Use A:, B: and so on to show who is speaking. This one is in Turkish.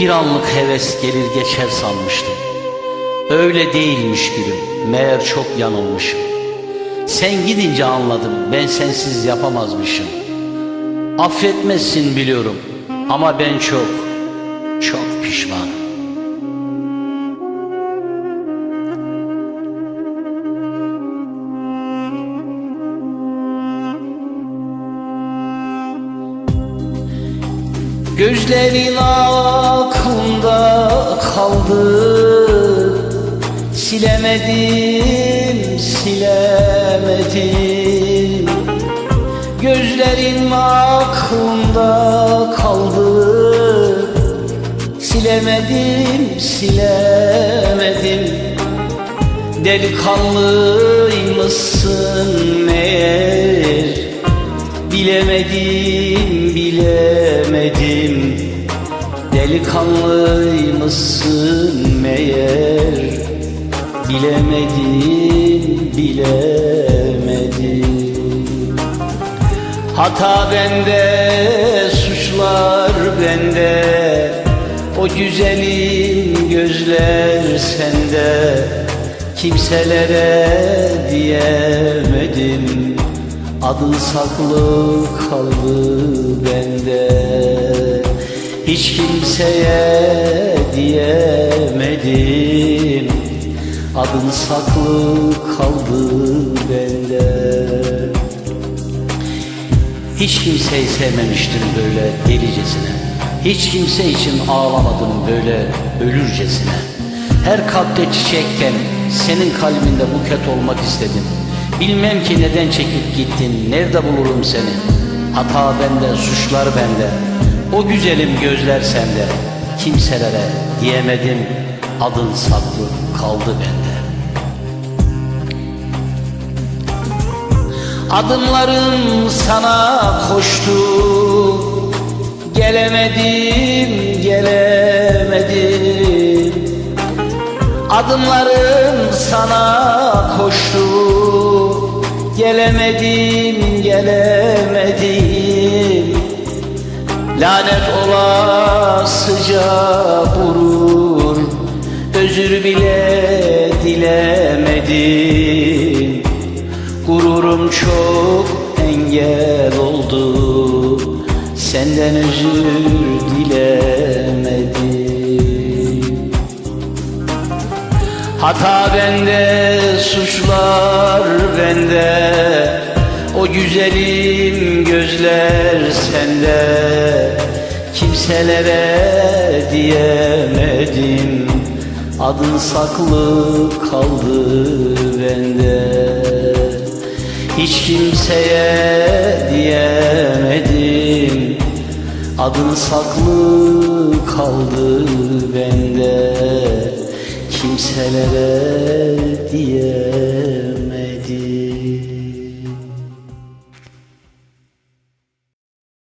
A: Bir anlık heves gelir geçer sanmıştım. Öyle değilmiş gülüm, meğer çok yanılmışım. Sen gidince anladım, ben sensiz yapamazmışım. Affetmezsin biliyorum ama ben çok, çok pişmanım. Gözlerin aklımda kaldı. Silemedim, silemedim. Gözlerin aklımda kaldı. Silemedim, silemedim. Delikanlıymışsın meğer Bilemedim, bilemedim. Delikanlıymışsın meğer? Bilemedim, bilemedim. Hata bende, suçlar bende. O güzelim gözler sende. Kimselere diyemedim Adın saklı kaldı bende. Hiç kimseye diyemedim. Adın saklı kaldı bende. Hiç kimseyi sevmemiştim böyle delicesine. Hiç kimse için ağlamadım böyle ölürcesine. Her kalpte çiçekken senin kalbinde buket olmak istedim Bilmem ki neden çekip gittin, nerede bulurum seni? Hata bende, suçlar bende. O güzelim gözler sende. Kimselere diyemedim Adın saklı kaldı bende. Adımlarım sana koştu. Gelemedim, gelemedim. Adımlarım sana koştu Gelemedim, gelemedim. Lanet olasıca vurur Özür bile dilemedim. Gururum çok engel oldu Senden özür Hata bende, suçlar bende. O güzelim gözler sende. Kimselere diyemedim. Adın saklı kaldı bende. Hiç kimseye diyemedim. Adın saklı kaldı bende Kimselere diyemedim